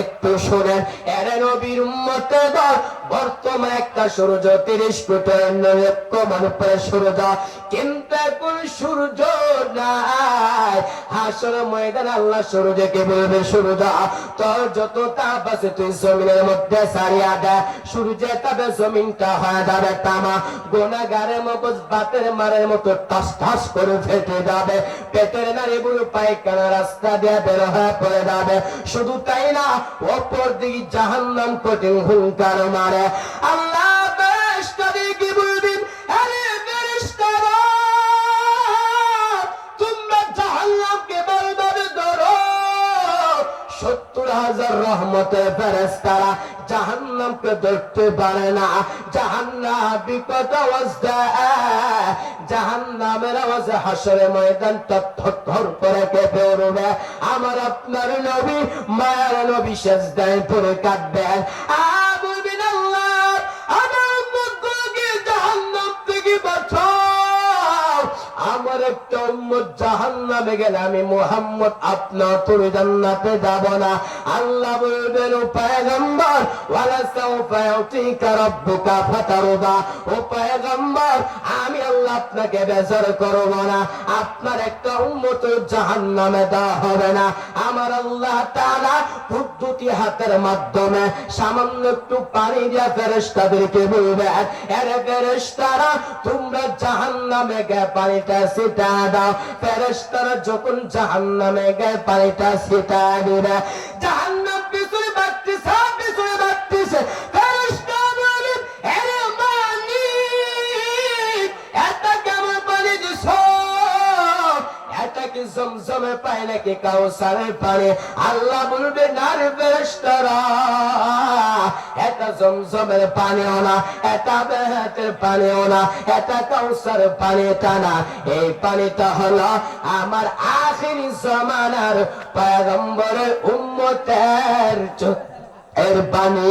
একটু শোনেন এর নবীর উম্মতে দল বর্তমান একটা সূর্য, তিরিশ ফুটের কমান পরে সূর্য। কিন্তু এখন সূর্য নাই। হাসর ময়দান আল্লাহ সূর্যকে বলবে, সূর্য, তোর যত তাপ আছে তুই জমিনের মধ্যে সারিয়া দে। সূর্যে তবে জমিনটা হয়ে যাবে তামা। গোনাগারের মগজ বাতের মারের মতো টাস টাস করে ফেটে যাবে। পেটের নারী বুড়ো পায়খানা রাস্তা দিয়ে বের হয়ে পড়ে যাবে। শুধু তাই না অপর দিকে জাহান্নাম কঠিন হুঙ্কার মারে। আল্লাহ বেশ কি হাজার রহমতের ফেরেস্তারা জাহান্নামকে ধরতে পারে না। জাহান্নাম বিপদ অবস্থা। জাহান্নামের আওয়াজে হাসরে ময়দান থর করে কেঁপে উঠবে। আমার আপনার নবী, মায়ের নবী শেষ দেয় পরে কাঁদবেন আ আমার একটা উম্মত জাহান্নামে গেলে আমি তোর জান্নাতে যাব না। আল্লাহ বলবেন ওয়ালা সাউফা ইউতিকা রাব্বুকা আমি আল্লাহ আপনাকে বেজার করব না। আপনার একটা উম্মত জাহান্নামে দেওয়া হবে না। আমার আল্লাহ তাআলা হাতের মাধ্যমে সামান্য একটু পানি দিয়া ফেরেশতাদেরকে বলবে আরে ফেরেশতারা, তোমরা জাহান্নামে গে পানিটা সিটা দাও। ফেরেশতারা যখন জাহান্নামে গায় পানিটা সেটা দিবে জাহান্নাম জমজমে পায় নাকি কাউসারের পানি আল্লাহ বলবে না রে ফেরেশতারা এটা জমজমের পানিও না, এটা বেহেতের পানিও না, এটা কাউসারের পানিটা না। এই পানিটা হলো আমার আখিরি জমানার পয়গম্বরের উম্মতের এর পানি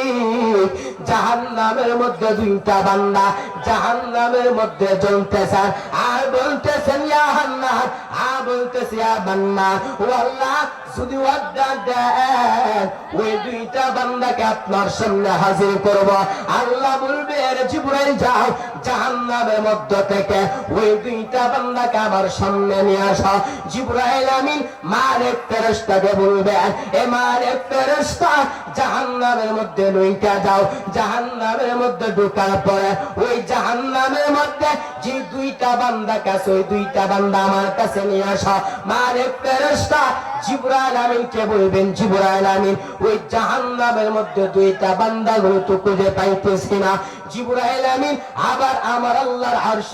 জাহান্নামের মধ্যে দুইটা বান্দা জাহান্নামের মধ্যে জ্বলতেছেন আর বলতেছেন, ইয়া হান্নান আর বলতেছে, ইয়া মান্নান ও আল্লাহ যদি ওয়াদা দেন ওই দুইটা বান্দাকে আপনার সামনে হাজির করব। আল্লাহ বলবে রে জিবরাইল যাও, জাহান্নামের মধ্য থেকে ওই দুইটা বান্দাকে আমার সামনে নিয়ে আসো। জিবরাইল আমিন মালিক ফেরেশতাকে বলবে, এ মালিক ফেরেশতা, জাহান্নামের মধ্যে লইটা যাও। জাহান্নামের মধ্যে ঢোকার পরে ওই জাহান্নামের মধ্যে যে দুইটা বান্দা কাছে ওই দুইটা বান্দা আমার কাছে নিয়ে আসা। মারে ফেরেশতা জিবরাইল আমিনকে বলবেন জিবরাইল আমিন? ওই জাহান্নামের মধ্যে দুইটা তো খুঁজে পাইতেছি না জিবরাইল আমিন, আবার আমার আল্লাহর আরশ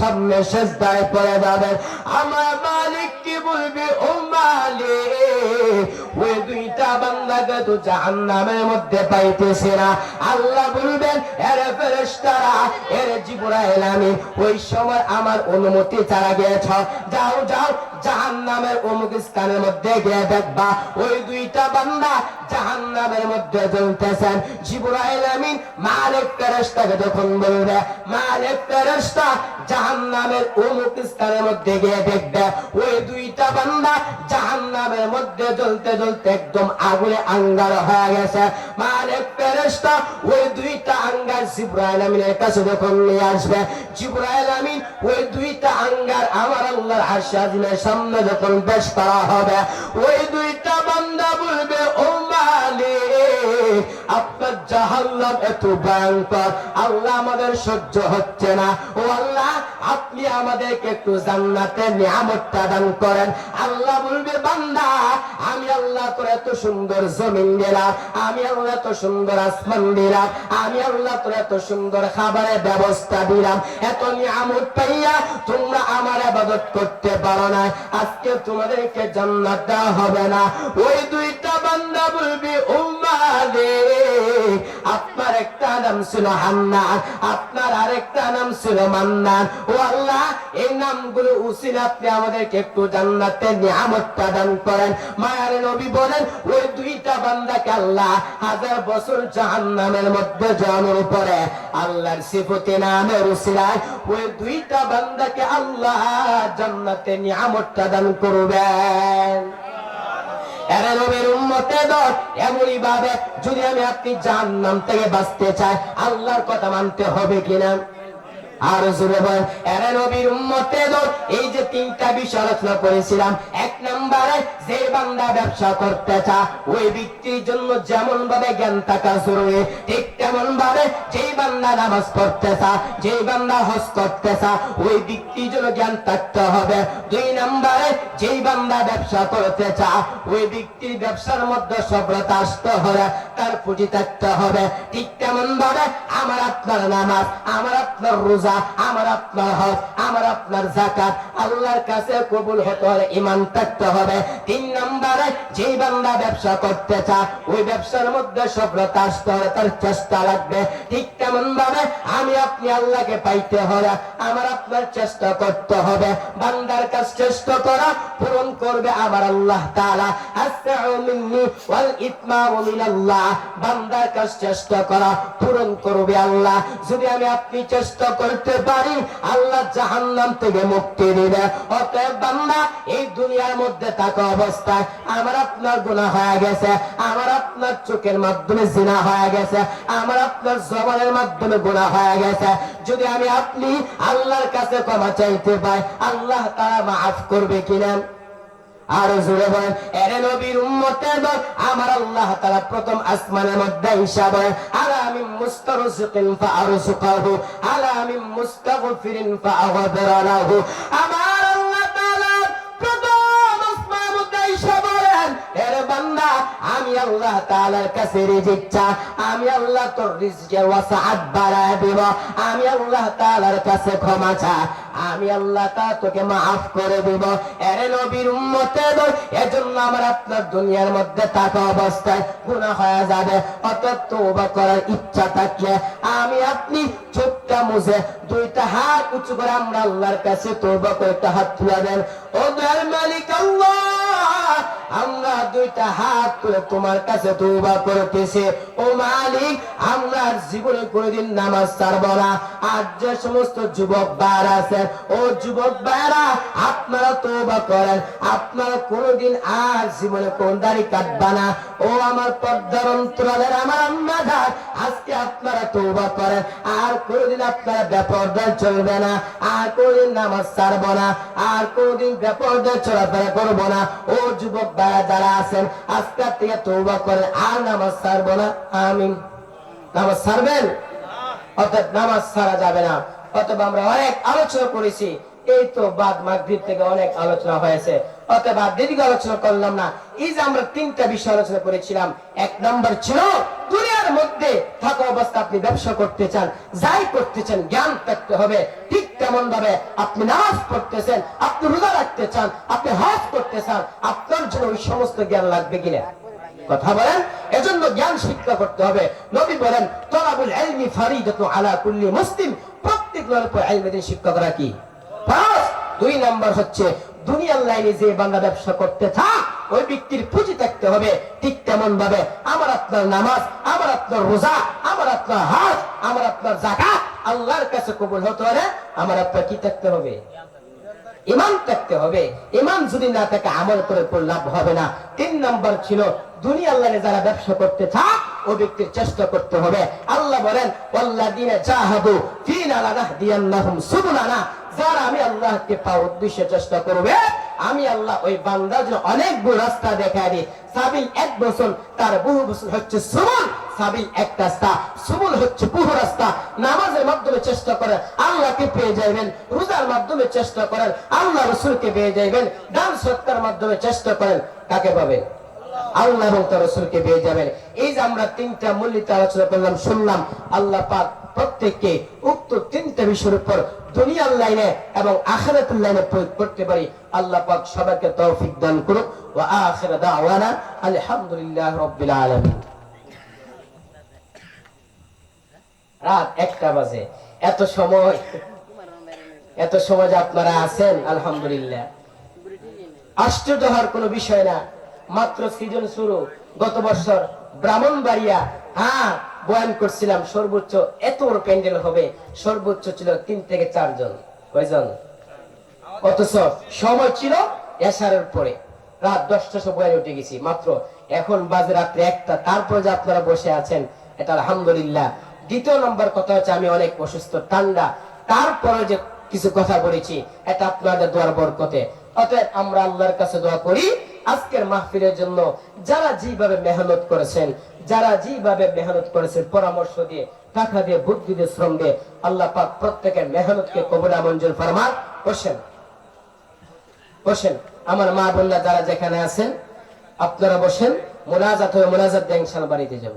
সামনে সেজদায় পড়ে যাবেন। আমার মালিক কি বলবে? ও মালিক, ওই দুইটা বান্দাকে তো জাহান্নামের মধ্যে পাইতেছে না। আল্লাহ বলবেন, এরে ফেরেশতারা, এরে জিবরাইল আমিন, ওই সময় আমার অনুমতি ছাড়া গিয়েছ। যাও যাও, জাহান্নামের অমুক স্থানের মধ্যে গিয়ে দেখবা। ওই দুইটা বান্দা জাহান্নামের মধ্যে জ্বলতেছেন। জিবরাইল আমিন মালিক ফেরেশতাকে যখন বলবে, মালিক ফেরেশতা জাহান্নামের অমুক স্থানের মধ্যে গিয়ে দেখবে, ওই দুইটা বান্দা জাহান্নামের মধ্যে জ্বলতে জ্বলতে একদম আগুনে আঙ্গার হয়ে গেছে। মালিক ফেরেশতা ওই দুইটা আঙ্গার জিবরাইল আমিনের কাছে যখন নিয়ে আসবে, জিবরাইল আমিন ওই দুইটা আঙ্গার আমার আল্লাহর আজিমের সামনে যখন পেশ করা হবে ওই দুইটা বান্দা বলবে, ও মালিক, আপনার জাহান্নাম এত ভয়ঙ্কর, আল্লাহ আমাদের সহ্য হচ্ছে না। ও আল্লাহ, আপনি আমাদেরকে একটু জান্নাতে নিয়ামতটা দান করেন। আল্লাহ বলবে, বান্দা, আমি আল্লাহ তোর এত সুন্দর জমিন দিলাম, আমি আল্লাহ এত সুন্দর আসমান দিলাম, আমি আল্লাহ তোর এত সুন্দর খাবারের ব্যবস্থা দিলাম। এত নিয়ামত পাইয়া তোমরা আমার আবাদত করতে পারো না। আজকে তোমাদেরকে জান্নাত দেওয়া হবে না। ওই দুইটা বান্দা বলবি উম্মাদে আপনার একটা নাম ছিল হান্নান, আপনার আরেকটা নাম ছিল মান্নান। ও আল্লাহ, এই নামগুলো উসিল আপনি আমাদেরকে একটু জান্নাতে নিয়ামতটা দান করেন। মায়ার নবী বলেন, ওই দুইটা বান্দাকে আল্লাহ হাজার বছর জাহান্নামের মধ্যে জন্মের উপরে আল্লাহর সিফতি নামের উসিলায় ওই দুইটা বান্দাকে আল্লাহ জান্নাতে নিয়ামতটা দান করবেন। যদি আমি আপনি থেকে বাঁচতে চাই আল্লাহর কথা মানতে হবে কিনা? আর জোরে বল নবীর উম্মতে এই যে তিনটা বিষয় আলোচনা করেছিলাম, এক নম্বরে যে বান্দা ব্যবসা করতে চা ওই ব্যক্তির জন্য যেমন ভাবে জ্ঞান থাকা জরুরি, ঠিক তেমন ভাবে বান্দা নামাজ চা বান্দা হজ করতে চা ওই জন্য জ্ঞান থাকতে হবে। দুই নম্বরে বান্দা ব্যবসা করতে চা ওই ব্যবসার মধ্যে সফলতা আসতে হবে, তার পুঁজি থাকতে হবে। ঠিক তেমন ভাবে আমার নামাজ, আমার রোজা আমার আপনার হজ আমার আপনার জাকাত আল্লাহর কাছে কবুল হতে হলে ইমান থাকতে হবে। তিন নম্বরে, যেই বান্দা ব্যবসা করতে চা ওই ব্যবসার মধ্যে সফলতা আসতে হলে তার চেষ্টা লাগবে। ঠিক তেমন ভাবে, আমি আপনি আল্লাহকে পাইতে হলে আমার আপনার চেষ্টা করতে হবে। বান্দার কাজ চেষ্টা করা, পূরণ করবে আমার আল্লাহ তাআলা। আসসাউ মিন্নি ওয়াল ইতমাউ বান্দার কাজ চেষ্টা করা, পূরণ করবে আল্লাহ। যদি আমি আপনি চেষ্টা করতে পারি, আল্লাহ জাহান্নাম থেকে মুক্তি দিবে। অতএব বান্দা, এই দুনিয়ার মধ্যে থাকা অবস্থায় আমার আপনার গুণা হয়ে গেছে, আমার আপনার চোখের মাধ্যমে জিনা হয়ে গেছে, আমার আপনার জবানের মাধ্যমে গুণা হয়ে গেছে। যদি আমি আপনি আল্লাহর কাছে ক্ষমা চাইতে পাই, আল্লাহ তারা মাফ করবে কিনা? আরও জোরে বলেন, এরে নবীর উম্মতের দল আমার আল্লাহ তাআলা প্রথম আসমানের মধ্যে হিসাব আলা মিন মুস্তারজিকিন ফাআরজুকাহু আলা মিন মুস্তাগফিরিন ফাআগফিরা লাহু আমার আল্লাহ তাআলার কাছে রিজিক আমি আল্লাহ তোর বাড়ায় দেব। আমি আল্লাহ তাআলার কাছে ক্ষমা চা আমি আল্লাহ তা তোকে করে দেব। নবীর উম্মতে এজন্য আমার আপনার দুনিয়ার মধ্যে থাকা অবস্থায় গুনাহ হয়ে যাবে। অত তওবা করার ইচ্ছা থাকলে আমি আপনি চোখটা মুছে দুইটা হাত উঁচু করে আমরা আল্লাহর কাছে তওবা করে একটা হাত তুলে দেন। ও দয়ার মালিক আল্লাহ! আমরা দুইটা হাত তুলে তোমার কাছে তওবা করতেছি। ও মালিক, আমরা জীবনে কোনোদিন নামাজ ছাড়ব না। আর যে সমস্ত যুবক বার আছেন ও যুবক ভাইরা আপনারা তওবা করেন। আপনারা কোনোদিন আর জীবনে কোন দাড়ি কাটবা না। ও আমার পর্দার অন্তরালের আমার আম্মা আজকে আপনারা তওবা করেন। আর কোনোদিন আপনারা বেপর্দা চলবে না। আর কোনোদিন নামাজ ছাড়ব না। আর কোনোদিন বেপর্দা চলাফেরা করব না। ও যুবক ভাইরা যারা আছেন আজকের থেকে তৌবা করে আর নামাজ ছাড়ব না। আমিন। নামাজ ছাড়বেন? অর্থাৎ নামাজ সারা যাবে না। অথবা আমরা অনেক আলোচনা করেছি। এই তো বাদ মাগরিব থেকে অনেক আলোচনা হয়েছে। অতএব দীর্ঘ আলোচনা করলাম না। এই যে আমরা তিনটা বিষয় আলোচনা করেছিলাম, এক নম্বর ছিল দুনিয়ার মধ্যে থাকা অবস্থা আপনি ব্যবসা করতে চান, যাই করতে চান, জ্ঞান থাকতে হবে। ঠিক তেমন ভাবে আপনি নামাজ পড়তেছেন, আপনি রোজা রাখতে চান, আপনি হজ করতে চান, আপনার জন্য ওই সমস্ত জ্ঞান লাগবে কিনা? কথা বলেন, এজন্য জ্ঞান শিক্ষা করতে হবে। নবী বলেন, তলাবুল ইলমি ফারিদাতু আলা কুল্লি মুসলিম। প্রত্যেক লোকের উপর ইলমের শিক্ষা কি? দুই নাম্বার হচ্ছে, দুনিয়ার লাইনে যে বাংলা ব্যবসা করতে থাক ওই ব্যক্তির পুঁজি থাকতে হবে। ঠিক তেমন ভাবে আমার আপনার নামাজ, আমার আপনার রোজা, আমার আপনার হাজ, আমার আপনার জাকাত আল্লাহর কাছে কবুল হতে হলে আমার আপনার কি থাকতে হবে? ইমান থাকতে হবে। ইমান যদি না থাকে, আমল করে কোন লাভ হবে না। তিন নম্বর ছিল দুনিয়া আল্লাহ যারা ব্যবসা করতে চাক ও ব্যক্তির চেষ্টা করতে হবে। আল্লাহ বলেন, ওয়াল্লাযিনা জাহাদু ফিনা লানাহদিয়ান্নাহুম সুবুলানা। যারা আমি আল্লাহকে পাওয়ার উদ্দেশ্যে চেষ্টা করবে, আমি আল্লাহ ওই বান্দার জন্য অনেক রাস্তা দেখা দিই। সাবিল এক বছর, তার বহু বছর হচ্ছে সুবুল। সাবিল এক রাস্তা, সুবুল হচ্ছে বহু রাস্তা। নামাজের মাধ্যমে চেষ্টা করেন, আল্লাহকে পেয়ে যাইবেন। রোজার মাধ্যমে চেষ্টা করেন, আল্লাহ রসুলকে পেয়ে যাইবেন। দান সত্তার মাধ্যমে চেষ্টা করেন, কাকে পাবেন আল্লাহ এবং তার রসুলকে পেয়ে যাবেন। এই যে আমরা তিনটা মূল্যিত আলোচনা করলাম, শুনলাম, আল্লাহ পাক প্রত্যেককে উক্ত তিনটা বিষয়ের উপর দুনিয়ার লাইনে এবং আখিরাতের লাইনে প্রয়োগ করতে পারি। আল্লাহ পাক সবাইকে তৌফিক দান করুক। ওয়া আখির দাওয়ানা আলহামদুলিল্লাহ রাব্বিল আলামিন। রাত একটা বাজে। এত সময় এত সময় যে আপনারা আছেন, আলহামদুলিল্লাহ। আশ্চর্য হওয়ার কোনো বিষয় না। মাত্র সিজন শুরু গত বছর ব্রাহ্মণবাড়িয়া হ্যাঁ বয়ান করছিলাম, সর্বোচ্চ এত বড় প্যান্ডেল হবে, সর্বোচ্চ ছিল তিন থেকে চারজন। কয়জন? অথচ সময় ছিল এসারের পরে। রাত দশটা সময় বয়ানে উঠে গেছি। মাত্র এখন বাজে রাত্রে একটা, তারপর যে আপনারা বসে আছেন, এটা আলহামদুলিল্লাহ। দ্বিতীয় নম্বর কথা হচ্ছে, আমি অনেক অসুস্থ, ঠান্ডা। তারপরে যে কিছু কথা বলেছি, এটা আপনাদের দোয়ার বরকতে। অতএব আমরা আল্লাহর কাছে দোয়া করি আজকের মাহফিলের জন্য যারা যেভাবে মেহনত করেছেন, যারা যেভাবে মেহনত করেছেন, পরামর্শ দিয়ে, টাকা দিয়ে, বুদ্ধি দিয়ে, শ্রম দিয়ে, আল্লাহ পাক প্রত্যেকের মেহনতকে কবুলা মঞ্জুর ফরমান বসেন। বসেন। আমার মা বোনরা যারা যেখানে আছেন, আপনারা বসেন। মোনাজাত হয়ে মোনাজাত দিয়ে ইনশাআল্লাহ বাড়িতে যাব।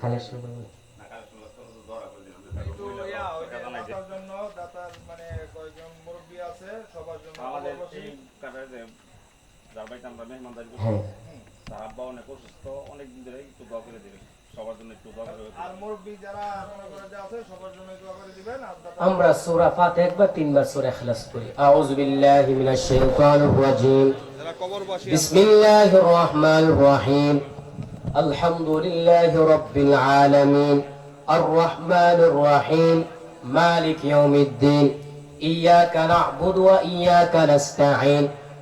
খালি শুনুন। একটু ইয়া, ওই যে দাতার জন্য, দাতার মানে কয়েকজন মুরব্বি আছে, সবার জন্য আমাদের খবর এই কাটায় যে যার বাড়িতে আমরা মেহমানদারি করছি হ্যাঁ তার আব্বা অনেক অসুস্থ অনেক দিন ধরে একটু দোয়া করে দেবেন সবার জন্য একটু দোয়া করে আর মুরব্বি যারা মনে করে যে আছে, সবার জন্য দোয়া করে দিবেন। আর দাতা- আমরা সূরা ফাতিহা একবার তিনবার সূরা ইখলাস করি আউযু বিল্লাহি মিনাশ শাইতানির রাজিম যারা কবরবাসী আছে, بسم الله الرحمن الرحيم الحمد لله رب العالمين الرحمن الرحيم مالك يوم الدين إياك نعبد وإياك نستعين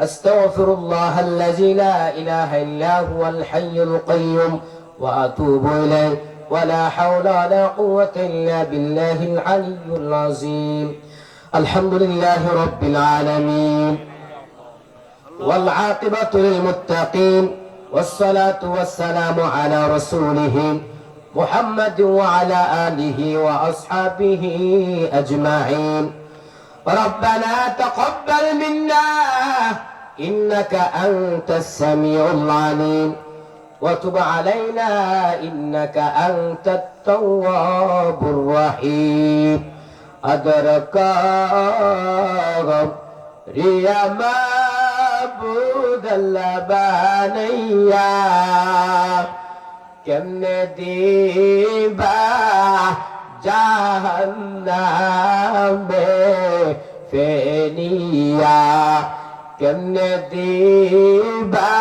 أستغفر الله الذي لا إله إلا هو الحي القيوم وأتوب إليه. ولا حول ولا قوة إلا بالله العلي العظيم. الحمد لله رب العالمين. والعاقبة للمتقين. والصلاة والسلام على رسوله محمد وعلى آله وأصحابه أجمعين. ربنا تقبل منا إنك أنت السميع العليم. وتب علينا إنك أنت التواب الرحيم. أدرك ري ما بود اللبانية. كم نديبا জাহান্নামে ফেনিয়া, কেমনে দিবা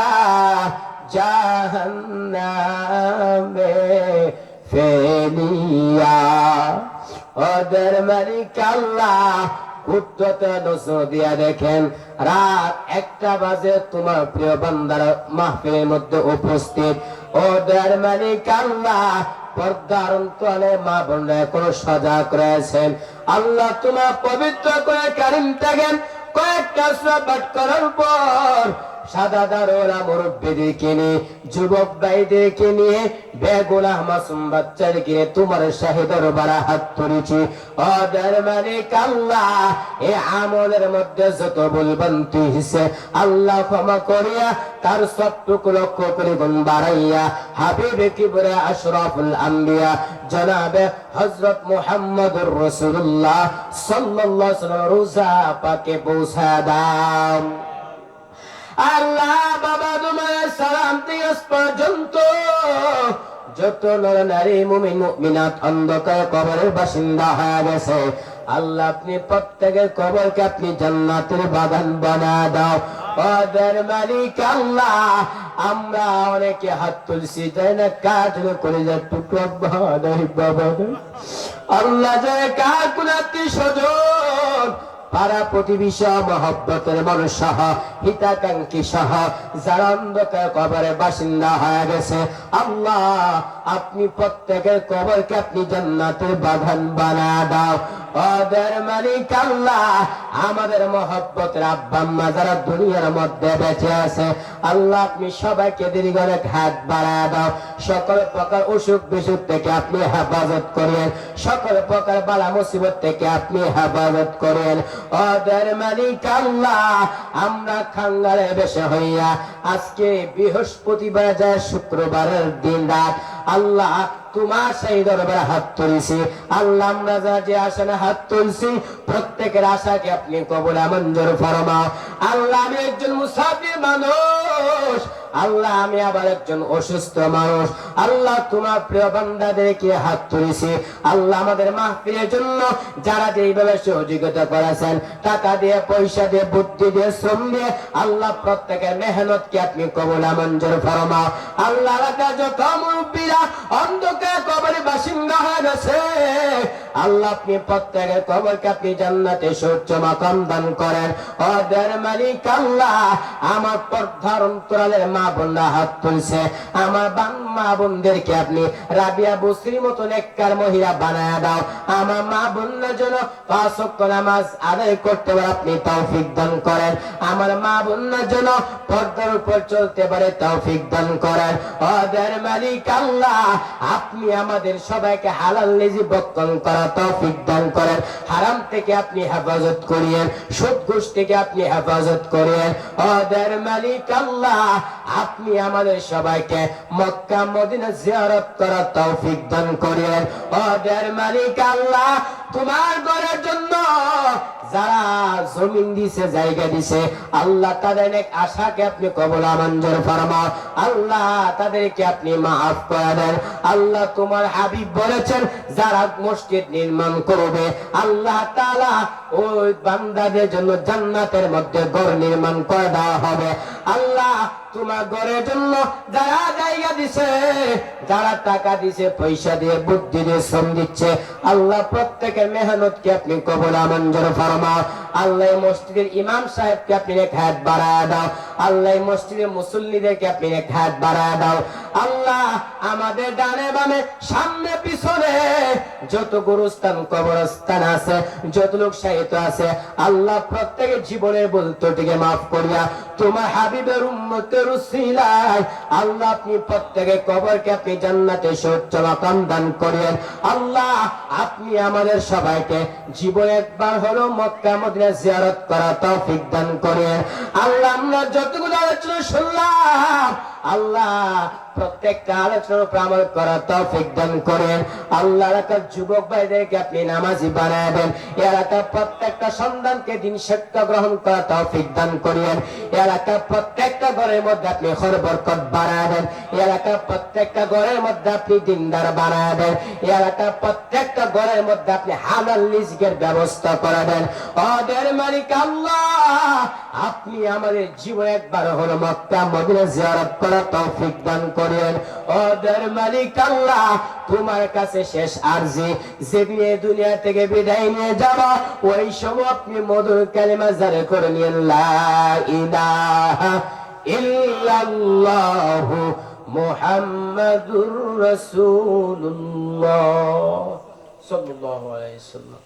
জাহান্নামে ফেনিয়া? ওদের মালিক আল্লাহ উত্তরতে নজর দিয়া দেখেন, রাত একটা বাজে তোমার প্রিয় বান্দার মাহফিলের মধ্যে উপস্থিত। ওদের মালিক আল্লাহ পর্দার অন্তরে মা বোনরা এখনও সজাগ করেছেন আল্লাহ তোমার পবিত্র করে কারিম থাকেন কয়েকটা পর সাদা দারোরা মুরব্বীদেরকে নিয়ে, যুবক ভাইদেরকে নিয়ে বেগুনা মাসুম বাচ্চাদেরকে নিয়ে তোমার শাহিদর বাড়া হাত তুলেছি অদের মালিক আল্লাহ এ আমলের মধ্যে যত বলবেন তুই হিসে আল্লাহ ক্ষমা করিয়া তার সবটুকু লক্ষ্য করে গুণ বাড়াইয়া, হাবিবে কিবরে আশরাফুল আম্বিয়া, জনাবে হযরত মুহাম্মদুর রাসূলুল্লাহ, সাল্লাল্লাহু আলাইহি ওয়াসাল্লাম রোজা পাকে পৌঁছা দাও। আল্লাহ বাবা তোমার সালাম পর্যন্ত যত নর নারী, মুমিন, মুমিনাত অন্ধকার কবরের বাসিন্দা হয়ে গেছে। আল্লাহ আপনি প্রত্যেকের কবরকে আপনি জান্নাতের বাগান বানা দাও। ওদের মালিক আল্লাহ, আমরা অনেকে হাত তুলছি তাই না কাঠের করে যা টুকরো বাবা। আল্লাহ যায় কার কোন আত্মীয় স্বজন পাড়া প্রতিবেশী মহব্বতের মানুষ সহ হিতাকাঙ্ক্ষী সহ যারা অন্ধকার কবরের বাসিন্দা হয়ে গেছে। আল্লাহ আপনি প্রত্যেকের কবরকে আপনি জান্নাতের বাগান বানা দাও। ওদের মালিক আল্লাহ, আমাদের মহব্বতের আব্বাম্মা যারা দুনিয়ার মধ্যে বেঁচে আছে, আল্লাহ আপনি সবাইকে দীর্ঘ হাত বাড়া দাও। সকল প্রকার অসুখ বিসুখ থেকে আপনি হেফাজত করেন। সকল প্রকার বালা মুসিবত থেকে আপনি হেফাজত করেন। ওদের মালিক আল্লাহ, আমরা খাঙ্গারে বেশে হইয়া আজকে বৃহস্পতিবার যায় শুক্রবারের দিন রাত আল্লাহ তোমার সেই দরবারে হাত তুলছি। আল্লাহ আমরা যা যে আসনে হাত তুলছি, প্রত্যেকের আশাকে আপনি কবলে মঞ্জুর ফরমাও। আল্লাহ আমি একজন মুসাফির মানুষ। আল্লাহ, আমি আবার একজন অসুস্থ মানুষ। আল্লাহ, তোমার প্রিয় বান্দাদেরকে হাত তুলেছি। আল্লাহ, আমাদের মাহফিলের জন্য যারা যেইভাবে সহযোগিতা করেছেন, টাকা দিয়ে, পয়সা দিয়ে, বুদ্ধি দিয়ে, শ্রম দিয়ে, আল্লাহ, প্রত্যেকের মেহনতকে আপনি কবুল মঞ্জুর ফরমাও। আল্লাহ যত মুরব্বীরা অন্ধকার কবরে বাসিন্দা হয়ে গেছে আল্লাহ আপনি প্রত্যেকের কবরকে আপনি জান্নাতে সূর্য মাকাম দান করেন। ওদের মালিক আল্লাহ, আমার পর্দার অন্তরালের মা বোনরা হাত তুলছে। আমার বান মা বোনদেরকে আপনি রাবিয়া বসরির মতো নেককার মহিলা বানায় দাও। আমার মা বোনদের জন্য পাঁচ ওয়াক্ত নামাজ আদায় করতে পারে, আপনি তৌফিক দান করেন। আমার মা বোনদের জন্য পর্দার উপর চলতে পারে, তৌফিক দান করেন। ওদের মালিক আল্লাহ, আপনি আমাদের সবাইকে হালাল লেজি বক্ষণ করা তৌফিক দান করেন। হারাম থেকে আপনি হেফাজত করিয়েন সুদ ঘুষ থেকে আপনি হেফাজত করিয়েন। ওদের মালিক আল্লাহ, আপনি আমাদের সবাইকে মক্কা মদিনা জিয়ারত করার তৌফিক দান করিয়েন। ওদের মালিক আল্লাহ তোমার ঘরের জন্য যারা জমিন দিছে, জায়গা দিছে, আল্লাহ তাদের অনেক আশাকে আপনি কবলা মঞ্জুর ফরমাও। আল্লাহ তাদেরকে আপনি মাফ করে দেন। আল্লাহ তোমার হাবিব বলেছেন, যারা মসজিদ নির্মাণ করবে, আল্লাহ তাআলা ওই বান্দাদের জন্য জান্নাতের মধ্যে ঘর নির্মাণ করে দেওয়া হবে। আল্লাহ তোমার ঘরের জন্য যারা জায়গা দিছে, যারা টাকা দিছে, পয়সা দিয়ে, বুদ্ধি দিয়ে শ্রম দিচ্ছে, আল্লাহ প্রত্যেকের মেহনতকে আপনি কবলা মঞ্জুর ফরমাও আল্লাহ মসজিদের ইমাম সাহেবকে আপনি এক হাত বাড়ায় দাও। আল্লাহ মসজিদের মুসল্লিদেরকে আপনি এক হাত বাড়ায় দাও। আল্লাহ আমাদের ডানে বামে, সামনে পিছনে যত গুরুস্থান, কবরস্থান আছে, যত লোক সাহিত্য আছে, আল্লাহ প্রত্যেকের জীবনের বলতটিকে মাফ করিয়া তোমার হাবিবের উম্মতের উসিলায় আল্লাহ আপনি প্রত্যেকের কবরকে আপনি জান্নাতে সচ্চ মাকাম দান করিয়েন। আল্লাহ, আপনি আমাদের সবাইকে জীবনে একবার হলো মক্কা মদিনা জিয়ারত করা তৌফিক দান করে। আল্লাহ আমরা যতগুলো আলোচনা শুনলাম আল্লাহ প্রত্যেকটা আলোচনার উপর আমল করা তৌফিক দান করেন। আল্লাহ এলাকার যুবক ভাইদেরকে আপনি নামাজি বানাবেন। এলাকার প্রত্যেকটা সন্তানকে দিন সত্য গ্রহণ করা তৌফিক দান করিয়েন এলাকার প্রত্যেকটা ঘরের মধ্যে আপনি খর বরকত বাড়াবেন। এলাকার প্রত্যেকটা ঘরের মধ্যে আপনি দিনদার বাড়াবেন এলাকার প্রত্যেকটা ঘরের মধ্যে আপনি হালাল রিজকের ব্যবস্থা করাবেন। ওদের মালিক আল্লাহ, আপনি আমাদের জীবনে একবার হলো মক্কা, মদিনা জিয়ারত করা বোঝা তৌফিক দান করেন। ও দর মালিক আল্লাহ, তোমার কাছে শেষ আরজি। যেদিন এই দুনিয়া থেকে বিদায় নিয়ে যাব, ওই সময় আপনি মধুর কালিমা জারে করে নিয়ে লা ইলাহা ইল্লাল্লাহু মুহাম্মাদুর রাসূলুল্লাহ। সাল্লাল্লাহু আলাইহি সাল্লাম